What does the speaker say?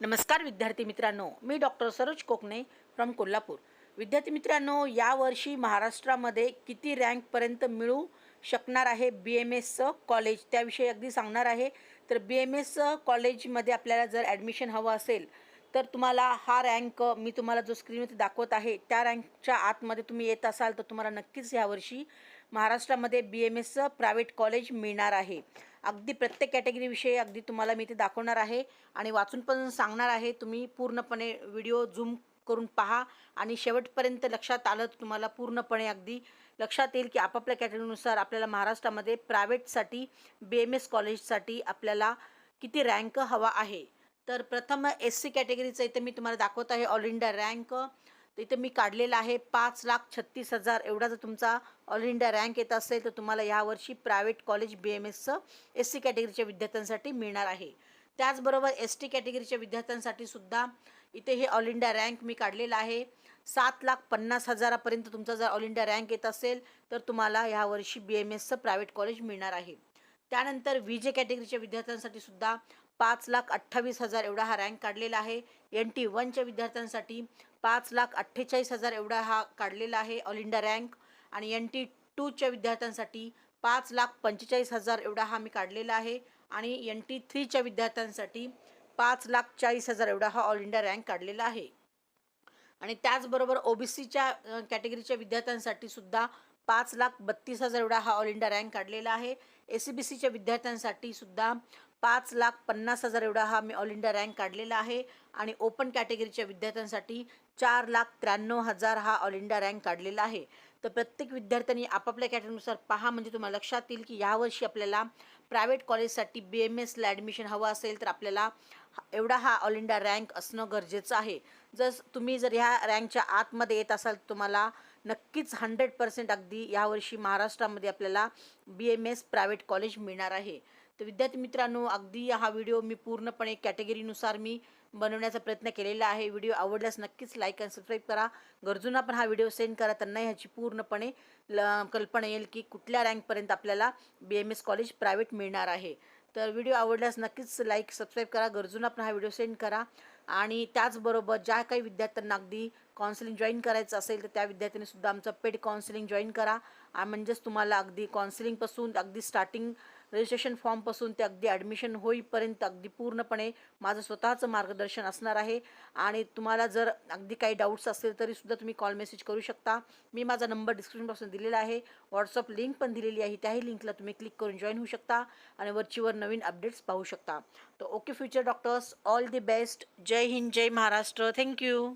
नमस्कार विद्यार्थी मित्रांनो मी डॉक्टर सरोज कोकणे फ्रॉम कोल्हापूर. विद्यार्थी मित्रांनो यावर्षी महाराष्ट्रामध्ये किती रँकपर्यंत मिळू शकणार आहे बी एम एसचं कॉलेज त्याविषयी अगदी सांगणार आहे. तर बी एम एसचं कॉलेजमध्ये आपल्याला जर ॲडमिशन हवं असेल तर तुम्हाला हा रँक मी तुम्हाला जो स्क्रीनवरती दाखवत आहे त्या रँकच्या आतमध्ये तुम्ही येत असाल तर तुम्हाला नक्कीच यावर्षी महाराष्ट्रामध्ये बी एम एसचं प्रायव्हेट कॉलेज मिळणार आहे. अगदी प्रत्येक कॅटेगरीविषयी अगदी तुम्हाला मी ते दाखवणार आहे. आणि वाचून पण सांगणार आहे तुम्ही पूर्णपणे व्हिडिओ झूम करून पहा. आणि शेवटपर्यंत लक्षात आलं तर तुम्हाला पूर्णपणे अगदी लक्षात येईल की आपापल्या कॅटेगरीनुसार आपल्याला महाराष्ट्रामध्ये प्रायव्हेटसाठी बी एम एस कॉलेजसाठी आपल्याला किती रँक हवा आहे. तर प्रथम एस सी कॅटेगरीचं इथे मी तुम्हाला दाखवत आहे ऑल इंडिया रँक तर इथे मी काढलेला आहे पाच लाख छत्तीस हजार. एवढा जर तुमचा ऑल इंडिया रँक येत असेल तर तुम्हाला यावर्षी प्रायव्हेट कॉलेज बी एम एसचं एस सी कॅटेगरीच्या विद्यार्थ्यांसाठी मिळणार आहे. त्याचबरोबर एस टी कॅटेगरीच्या विद्यार्थ्यांसाठी सुद्धा इथे हे ऑल इंडिया रँक मी काढलेला आहे. सात लाख पन्नास हजारापर्यंत तुमचा जर ऑल इंडिया रँक येत असेल तर तुम्हाला यावर्षी बी एम एसचं प्रायव्हेट कॉलेज मिळणार आहे. त्यानंतर व्ही जे कॅटेगरीच्या विद्यार्थ्यांसाठी सुद्धा पाच लाख अठ्ठावीस हजार एवढा हा रँक काढलेला आहे. एन टी वनच्या विद्यार्थ्यांसाठी पाच लाख अठ्ठेचाळीस हजार एवढा हा काढलेला आहे ऑल इंडिया रँक. आणि एन टी टूच्या विद्यार्थ्यांसाठी पाच लाख पंचेचाळीस हजार एवढा हा मी काढलेला आहे. आणि एन टी थ्रीच्या विद्यार्थ्यांसाठी पाच लाख चाळीस हजार एवढा हा ऑल इंडिया रँक काढलेला आहे. आणि त्याचबरोबर ओ बी सीच्या कॅटेगरीच्या विद्यार्थ्यांसाठी सुद्धा पाच लाख बत्तीस हजार एवढा हा ऑल इंडिया रँक काढलेला आहे. एस सी बी सीच्या विद्यार्थ्यांसाठी सुद्धा पाच लाख पन्नास हजार एवढा हा मी ऑल इंडिया रँक काढलेला आहे. आणि ओपन कॅटेगरीच्या विद्यार्थ्यांसाठी चार लाख त्र्याण्णव हजार हा ऑल इंडिया रँक काढलेला आहे. तर प्रत्येक विद्यार्थ्यांनी आपापल्या कॅटेगरीनुसार पहा म्हणजे तुम्हाला लक्षात येईल की यावर्षी आपल्याला प्रायव्हेट कॉलेजसाठी बी एम एसला ॲडमिशन हवं असेल तर आपल्याला एवढा हा ऑल इंडिया रँक असणं गरजेचं आहे. जर तुम्ही जर ह्या रँकच्या आतमध्ये येत असाल तर तुम्हाला नक्कीच हंड्रेड पर्सेंट अगदी यावर्षी महाराष्ट्रामध्ये आपल्याला B M S private college मिळणार आहे. तर विद्यार्थी मित्रांनो अगदी हा व्हिडिओ मी पूर्णपणे कॅटेगरीनुसार मी बनवण्याचा प्रयत्न केलेला आहे. व्हिडिओ आवडल्यास नक्कीच लाईक आणि सबस्क्राईब करा. गरजूंना पण हा व्हिडिओ सेंड करा त्यांना ह्याची पूर्णपणे ल कल्पना येईल की कुठल्या रँकपर्यंत आपल्याला B M S college private मिळणार आहे. तर व्हिडिओ आवडल्यास नक्कीच लाईक सबस्क्राईब करा. गरजूंना पण हा व्हिडिओ सेंड करा. आणि त्याचबरोबर ज्या काही विद्यार्थ्यांना अगदी काउन्सिलिंग जॉईन करायचं असेल तर त्या विद्यार्थ्यांनी सुद्धा आमचं पेड काउन्सिलिंग जॉईन करा. म्हणजेच तुम्हाला अगदी काउन्सिलिंगपासून अगदी स्टार्टिंग रजिस्ट्रेशन फॉर्मपासून ते अगदी ॲडमिशन होईपर्यंत अगदी पूर्णपणे माझं स्वतःचं मार्गदर्शन असणार आहे. आणि तुम्हाला जर अगदी काही डाऊट्स असतील तरीसुद्धा तुम्ही कॉल मेसेज करू शकता. मी माझा नंबर डिस्क्रिप्शनपासून दिलेला आहे. व्हॉट्सअप लिंक पण दिलेली आहे. त्याही लिंकला तुम्ही क्लिक करून जॉईन होऊ शकता आणि वरचीवर नवीन अपडेट्स पाहू शकता. तर okay future doctors all the best जय हिंद जय महाराष्ट्र. Thank you